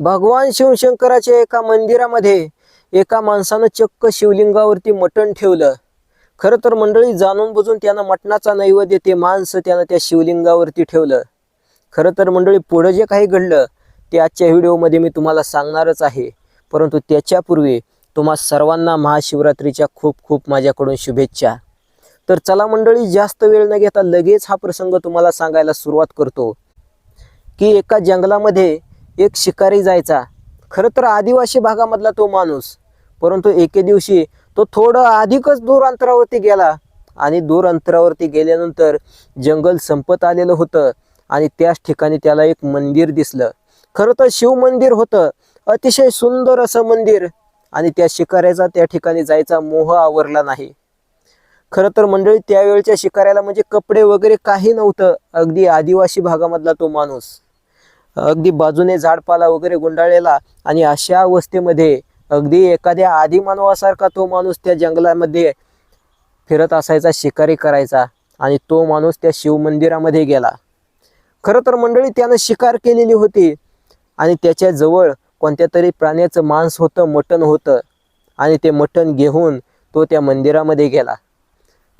भगवान शिवशंकराच्या एका मंदिरामध्ये एका माणसानं चक्क शिवलिंगावरती मटण ठेवलं. खरं तर मंडळी जाणून बुजून त्यानं मटणाचा नैवेद्य ते माणसं त्यानं त्या शिवलिंगावरती ठेवलं. खरं तर मंडळी पुढं जे काही घडलं ते आजच्या व्हिडिओमध्ये मी तुम्हाला सांगणारच आहे. परंतु त्याच्यापूर्वी तुम्हा सर्वांना महाशिवरात्रीच्या खूप खूप माझ्याकडून शुभेच्छा. तर चला मंडळी जास्त वेळ न घेता लगेच हा प्रसंग तुम्हाला सांगायला सुरुवात करतो. की एका जंगलामध्ये एक शिकारी जायचा. खरं तर आदिवासी भागामधला तो माणूस. परंतु एके दिवशी तो थोडं अधिकच दूर अंतरावरती गेला. आणि दूर अंतरावरती गेल्यानंतर जंगल संपत आलेलं होतं आणि त्याच ठिकाणी त्याला एक मंदिर दिसलं. खरं तर शिव मंदिर होतं. अतिशय सुंदर असं मंदिर. आणि त्या शिकाऱ्याचा त्या ठिकाणी जायचा मोह आवरला नाही. खरं तर मंडळी त्यावेळच्या शिकाऱ्याला म्हणजे कपडे वगैरे काही नव्हतं. अगदी आदिवासी भागामधला तो माणूस. अगदी बाजूने झाडपाला वगैरे गुंडाळलेला आणि अशा अवस्थेमध्ये अगदी एखाद्या आदिमानवासारखा तो माणूस त्या जंगलामध्ये फिरत असायचा शिकारी करायचा आणि तो माणूस त्या शिवमंदिरामध्ये गेला. खरं तर मंडळी त्यानं शिकार केलेली होती आणि त्याच्याजवळ कोणत्या तरी प्राण्याचं मांस होतं मटण होतं आणि ते मटण घेऊन तो त्या मंदिरामध्ये गेला.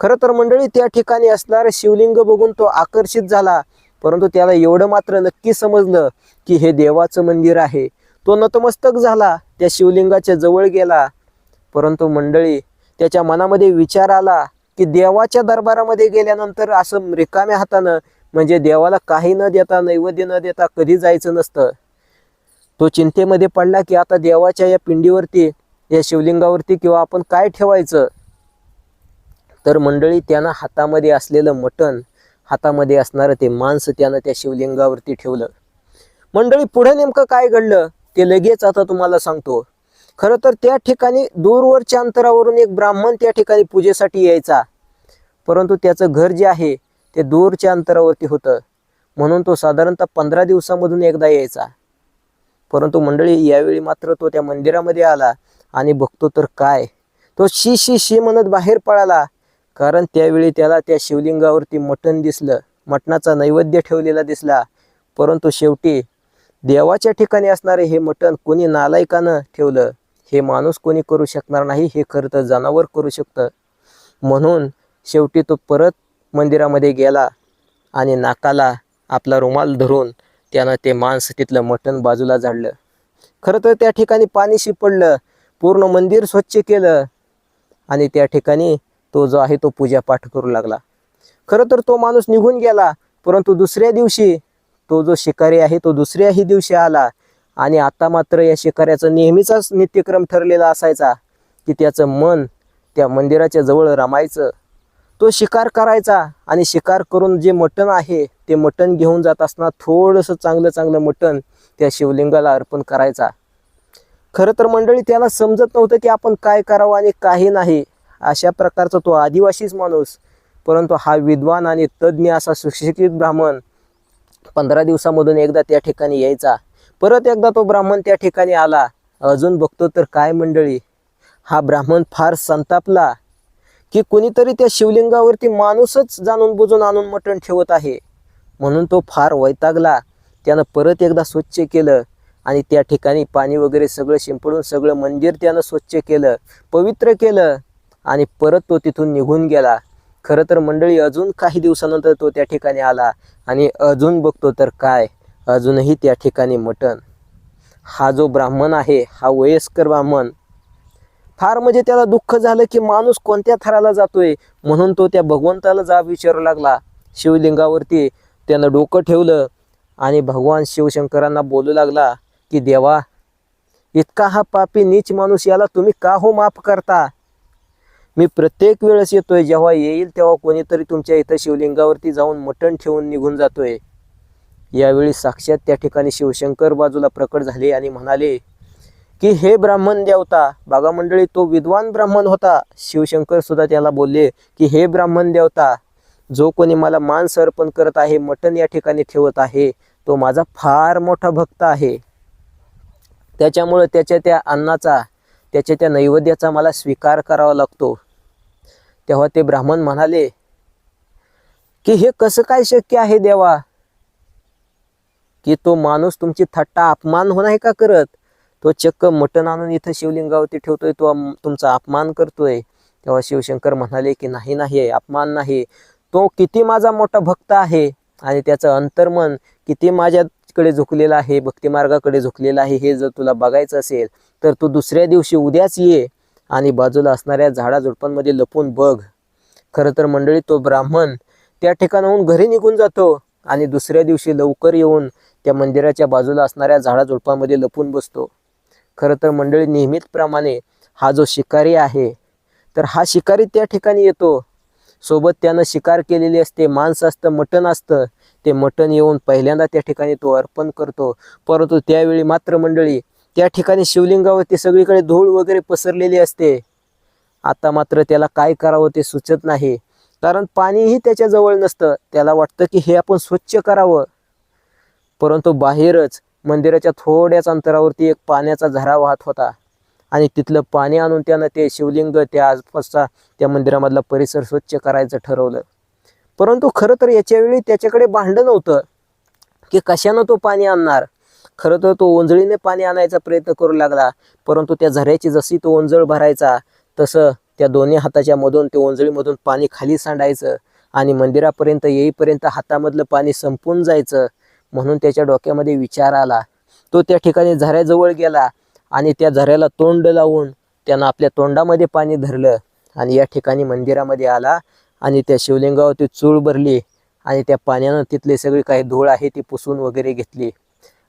खरं तर मंडळी त्या ठिकाणी असणारं शिवलिंग बघून तो आकर्षित झाला परंतु त्याला एवढं मात्र नक्की समजलं की हे देवाचं मंदिर आहे. तो नतमस्तक झाला त्या शिवलिंगाच्या जवळ गेला. परंतु मंडळी त्याच्या मनामध्ये विचार आला की देवाच्या दरबारामध्ये गेल्यानंतर असं रिकाम्या हातानं म्हणजे देवाला काही न देता नैवेद्य न देता कधी जायचं नसतं. तो चिंतेमध्ये पडला की आता देवाच्या या पिंडीवरती या शिवलिंगावरती किंवा आपण काय ठेवायचं? तर मंडळी त्यांना हातामध्ये असलेलं मटण हातामध्ये असणारं ते मांस त्यानं त्या शिवलिंगावरती ठेवलं. मंडळी पुढे नेमकं काय घडलं ते लगेच आता तुम्हाला सांगतो. खरं तर त्या ठिकाणी दूरवरच्या अंतरावरून एक ब्राह्मण त्या ठिकाणी पूजेसाठी यायचा. परंतु त्याचं घर जे आहे ते दूरच्या अंतरावरती होतं. म्हणून तो साधारणतः पंधरा दिवसामधून एकदा यायचा. परंतु मंडळी यावेळी मात्र तो त्या मंदिरामध्ये आला आणि बघतो तर काय. तो शी शी शी म्हणत बाहेर पळाला. कारण त्यावेळी त्याला त्या शिवलिंगावरती मटण दिसलं. मटणाचा नैवेद्य ठेवलेला दिसला. परंतु शेवटी देवाच्या ठिकाणी असणारे हे मटण कोणी नालायकानं ठेवलं हे माणूस कोणी करू शकणार नाही हे खरं तर जनावर करू शकतं. म्हणून शेवटी तो परत मंदिरामध्ये गेला आणि नाकाला आपला रुमाल धरून त्यानं ते मांस तिथलं मटण बाजूला झाडलं. खरं तर त्या ठिकाणी पाणी शिपडलं पूर्ण मंदिर स्वच्छ केलं आणि त्या ठिकाणी तो जो आहे तो पूजापाठ करू लागला. खरं तर तो माणूस निघून गेला परंतु दुसऱ्या दिवशी तो जो शिकारी आहे तो दुसऱ्याही दिवशी आला आणि आता मात्र या शिकाऱ्याचा नेहमीचाच नित्यक्रम ठरलेला असायचा की त्याचं मन त्या मंदिराच्या जवळ रमायचं. तो शिकार करायचा आणि शिकार करून जे मटण आहे ते मटण घेऊन जात असताना थोडंसं चांगलं चांगलं मटण त्या शिवलिंगाला अर्पण करायचा. खरं तर मंडळी त्याला समजत नव्हतं की आपण काय करावं आणि काही नाही. अशा प्रकारचा तो आदिवासीच माणूस परंतु हा विद्वान आणि तज्ज्ञ असा सुशिक्षित ब्राह्मण पंधरा दिवसामधून एकदा त्या ठिकाणी यायचा. परत एकदा तो ब्राह्मण त्या ठिकाणी आला. अजून बघतो तर काय मंडळी हा ब्राह्मण फार संतापला की कोणीतरी त्या शिवलिंगावरती माणूसच जाणून बुजून आणून मटण ठेवत आहे. म्हणून तो फार वैतागला. त्यानं परत एकदा स्वच्छ केलं आणि त्या ठिकाणी पाणी वगैरे सगळं शिंपडून सगळं मंदिर त्यानं स्वच्छ केलं पवित्र केलं. आणि परत तो तिथून निघून गेला. खरं तर मंडळी अजून काही दिवसानंतर तो त्या ठिकाणी आला आणि अजून बघतो तर काय अजूनही त्या ठिकाणी मटण. हा जो ब्राह्मण आहे हा वयस्कर ब्राह्मण फार म्हणजे त्याला दुःख झालं की माणूस कोणत्या थराला जातोय म्हणून तो त्या भगवंताला जाब विचारू लागला. शिवलिंगावरती त्यानं डोकं ठेवलं आणि भगवान शिवशंकरांना बोलू लागला की देवा इतका हा पापी नीच माणूस याला तुम्ही का हो माफ करता? मी प्रत्येक वेळेस येतोय जेव्हा येईल तेव्हा कोणीतरी तुमच्या इथं शिवलिंगावरती जाऊन मटण ठेवून निघून जातोय. यावेळी साक्षात त्या ठिकाणी शिवशंकर बाजूला प्रकट झाले आणि म्हणाले की हे ब्राह्मण देवता बागा मंडळी तो विद्वान ब्राह्मण होता. शिवशंकर सुद्धा त्याला बोलले की हे ब्राह्मण देवता जो कोणी मला मांस अर्पण करत आहे मटण या ठिकाणी ठेवत आहे तो माझा फार मोठा भक्त आहे. त्याच्यामुळं त्याच्या त्या अन्नाचा त्याच्या त्या नैवेद्याचा मला स्वीकार करावा लागतो. तेव्हा ते ब्राह्मण म्हणाले की हे कसं काय शक्य आहे देवा? की तो माणूस तुमची थट्टा अपमान होणार आहे का करत? तो चक्क मटण आणून इथं शिवलिंगावरती ठेवतोय तो तुमचा अपमान करतोय. तेव्हा शिवशंकर म्हणाले की नाही नाही अपमान नाही. तो किती माझा मोठा भक्त आहे आणि त्याचं अंतर्मन किती माझ्याकडे झुकलेलं आहे भक्तिमार्गाकडे झुकलेलं आहे हे जर तुला बघायचं असेल तर तू दुसऱ्या दिवशी उद्याच ये. आणि बाजूला असणाऱ्या झाडाझुडपांमध्ये लपून बघ. खरं तर मंडळी तो ब्राह्मण त्या ठिकाणाहून घरी निघून जातो आणि दुसऱ्या दिवशी लवकर येऊन त्या मंदिराच्या बाजूला असणाऱ्या झाडाझुडपामध्ये लपून बसतो. खरं तर मंडळी नेहमीचप्रमाणे हा जो शिकारी आहे तर हा शिकारी त्या ठिकाणी येतो. सोबत त्यानं शिकार केलेली असते मांस असतं मटण असतं. ते मटण येऊन पहिल्यांदा त्या ठिकाणी तो अर्पण करतो. परंतु त्यावेळी मात्र मंडळी त्या ठिकाणी शिवलिंगावरती सगळीकडे धूळ वगैरे पसरलेली असते. आता मात्र त्याला काय करावं ते सुचत नाही. कारण पाणीही त्याच्याजवळ नसतं. त्याला वाटतं की हे आपण स्वच्छ करावं. परंतु बाहेरच मंदिराच्या थोड्याच अंतरावरती एक पाण्याचा झरा वाहत होता. आणि तिथलं पाणी आणून त्यानं ते शिवलिंग त्या आसपासचा त्या मंदिरामधला परिसर स्वच्छ करायचं ठरवलं. परंतु खरं तर याच्यावेळी त्याच्याकडे भांडं नव्हतं की कशानं तो पाणी आणणार? खरं तर तो ओंजळीने पाणी आणायचा प्रयत्न करू लागला परंतु त्या झऱ्याची जशी तो ओंजळ भरायचा तसं त्या दोन्ही हाताच्या मधून ते ओंजळीमधून पाणी खाली सांडायचं आणि मंदिरापर्यंत येईपर्यंत हातामधलं पाणी संपून जायचं म्हणून त्याच्या डोक्यामध्ये विचार आला. तो त्या ठिकाणी झऱ्याजवळ गेला आणि त्या झऱ्याला तोंड लावून त्यानं आपल्या तोंडामध्ये पाणी धरलं आणि या ठिकाणी मंदिरामध्ये आला आणि त्या शिवलिंगावरती चूळ भरली आणि त्या पाण्यानं तिथले सगळी काही धूळ आहे ती पुसून वगैरे घेतली.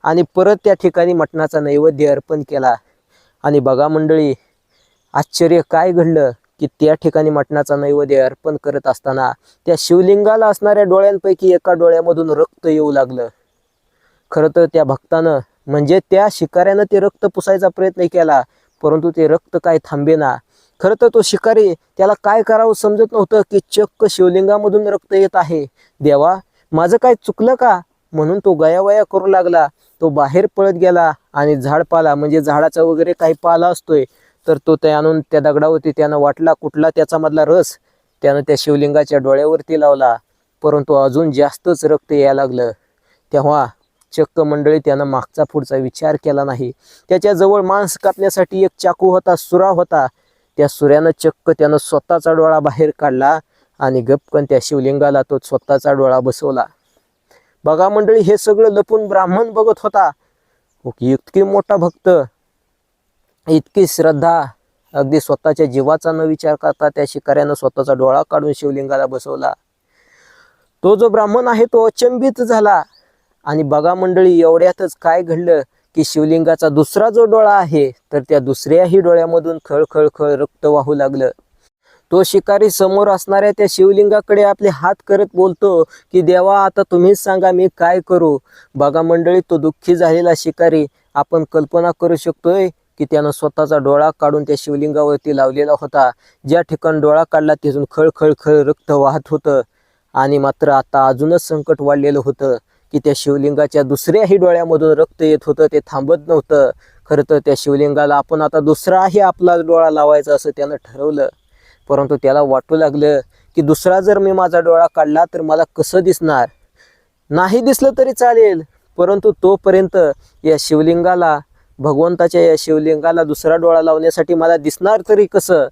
आणि परत त्या ठिकाणी मटणाचा नैवेद्य अर्पण केला. आणि बघा मंडळी आश्चर्य काय घडलं की त्या ठिकाणी मटणाचा नैवेद्य अर्पण करत असताना त्या शिवलिंगाला असणाऱ्या डोळ्यांपैकी एका डोळ्यामधून रक्त येऊ लागलं. खरं तर त्या भक्तानं म्हणजे त्या शिकाऱ्यानं ते रक्त पुसायचा प्रयत्न केला परंतु ते रक्त काय थांबेना. खरं तर तो शिकारी त्याला काय करावं समजत नव्हतं की चक्क शिवलिंगामधून रक्त येत आहे. देवा माझं काय चुकलं का? म्हणून तो गयावया करू लागला. तो बाहेर पळत गेला आणि झाड पाला. म्हणजे झाडाचा वगैरे काही पाला असतोय तर तो ते आणून त्या दगडावरती त्यानं वाटला कुठला त्याचा मधला रस. त्यानं त्या शिवलिंगाच्या डोळ्यावरती लावला. परंतु अजून जास्तच रक्त यायला लागलं. तेव्हा चक्क मंडळी त्यानं मागचा पुढचा विचार केला नाही. त्याच्याजवळ मांस कापण्यासाठी एक चाकू होता सुरा होता. त्या सुऱ्यानं चक्क त्यानं स्वतःचा डोळा बाहेर काढला आणि गपकन त्या शिवलिंगाला तो स्वतःचा डोळा बसवला. बघा मंडळी हे सगळं लपून ब्राह्मण बघत होता. ओके इतकी मोठा भक्त इतकी श्रद्धा अगदी स्वतःच्या जीवाचा न विचार करता त्या शिकाऱ्यानं स्वतःचा डोळा काढून शिवलिंगाला बसवला. तो जो ब्राह्मण आहे तो अचंबित झाला. आणि बघा मंडळी एवढ्यातच काय घडलं की शिवलिंगाचा दुसरा जो डोळा आहे तर त्या दुसऱ्याही डोळ्यामधून खळ खळ खळ रक्त वाहू लागलं. तो शिकारी समोर असणाऱ्या त्या शिवलिंगाकडे आपले हात करत बोलतो की देवा आता तुम्हीच सांगा मी काय करू? बघा मंडळी तो दुःखी झालेला शिकारी आपण कल्पना करू शकतोय की त्यानं स्वतःचा डोळा काढून त्या शिवलिंगावरती लावलेला होता. ज्या ठिकाणी डोळा काढला तिथून खळ खळ खळ रक्त वाहत होतं आणि मात्र आता अजूनच संकट वाढलेलं होतं की त्या शिवलिंगाच्या दुसऱ्याही डोळ्यामधून रक्त येत होतं ते थांबत नव्हतं. खरं तर त्या शिवलिंगाला आपण आता दुसराही आपला डोळा लावायचा असं त्यानं ठरवलं. परंतु त्याला वाटू लागलं की दुसरा जर मी माझा डोळा काढला तर मला कसं दिसणार? नाही दिसलं तरी चालेल परंतु तोपर्यंत या शिवलिंगाला भगवंताच्या या शिवलिंगाला दुसरा डोळा लावण्यासाठी मला दिसणार तरी कसं?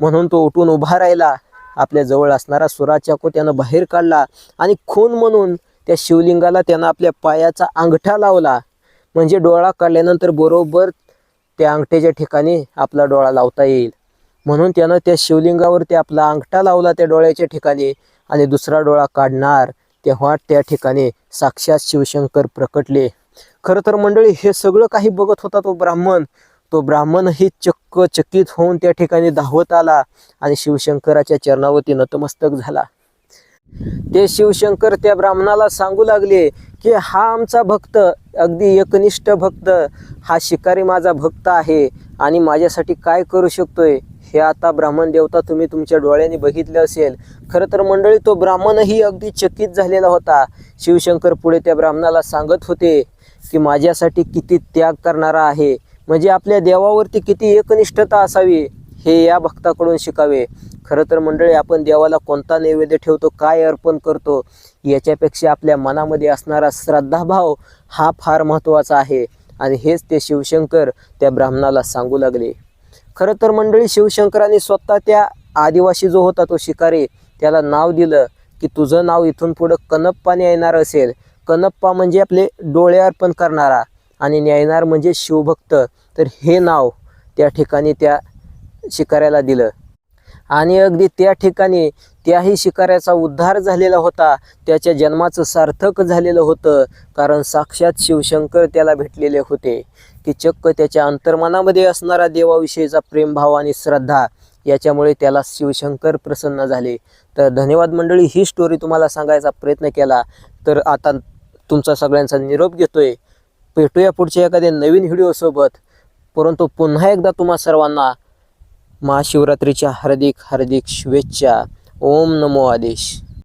म्हणून तो उठून उभा राहिला. आपल्या जवळ असणारा सुराच्या को त्यानं बाहेर काढला आणि खून म्हणून त्या शिवलिंगाला त्यानं आपल्या पायाचा अंगठा लावला. म्हणजे डोळा काढल्यानंतर बरोबर त्या अंगठ्याच्या ठिकाणी आपला डोळा लावता येईल. म्हणून त्यानं त्या शिवलिंगावरती आपला अंगठा लावला त्या डोळ्याच्या ठिकाणी आणि दुसरा डोळा काढणार तेव्हा त्या ठिकाणी साक्षात शिवशंकर प्रकटले. खरं तर मंडळी हे सगळं काही बघत होता तो ब्राह्मण. तो ब्राह्मणही चक्क चकित होऊन त्या ठिकाणी धावत आला आणि शिवशंकराच्या चरणावरती नतमस्तक झाला. ते शिवशंकर त्या ब्राह्मणाला सांगू लागले की हा आमचा भक्त अगदी एकनिष्ठ भक्त. हा शिकारी माझा भक्त आहे आणि माझ्यासाठी काय करू शकतोय? हे आता ब्राह्मण देवता तुम्ही तुमच्या डोळ्यांनी बघितले असेल. खरं तर मंडळी तो ब्राह्मणही अगदी चकित झालेला होता. शिवशंकर पुढे त्या ब्राह्मणाला सांगत होते की माझ्यासाठी किती त्याग करणारा आहे. म्हणजे आपल्या देवावरती किती एकनिष्ठता असावी हे या भक्ताकडून शिकावे. खरं तर मंडळी आपण देवाला कोणता नैवेद्य ठेवतो काय अर्पण करतो याच्यापेक्षा आपल्या मनामध्ये असणारा श्रद्धाभाव हा फार महत्त्वाचा आहे. आणि हेच ते शिवशंकर त्या ब्राह्मणाला सांगू लागले. खरं तर मंडळी शिवशंकरांनी स्वतः त्या आदिवासी जो होता तो शिकारी त्याला नाव दिलं की तुझं नाव इथून पुढं कनप्पाने येणार असेल. कनप्पा म्हणजे आपले डोळे अर्पण करणारा आणि न्यायनार म्हणजे शिवभक्त. तर हे नाव त्या ठिकाणी त्या शिकाऱ्याला दिलं. आणि अगदी त्या ठिकाणी त्याही शिकाऱ्याचा उद्धार झालेला होता. त्याच्या जन्माचं सार्थक झालेलं होतं. कारण साक्षात शिवशंकर त्याला भेटलेले होते. की चक्क त्याच्या अंतर्मनामध्ये असणारा देवाविषयीचा प्रेमभाव आणि श्रद्धा याच्यामुळे त्याला शिवशंकर प्रसन्न झाले. तर धन्यवाद मंडळी ही स्टोरी तुम्हाला सांगायचा प्रयत्न केला तर आता तुमचा सगळ्यांचा निरोप घेतोय. भेटूया पुढच्या एखाद्या नवीन व्हिडिओसोबत परंतु पुन्हा एकदा तुम्हा सर्वांना महाशिवरात्रीच्या हार्दिक हार्दिक शुभेच्छा. ओम नमो आदेश.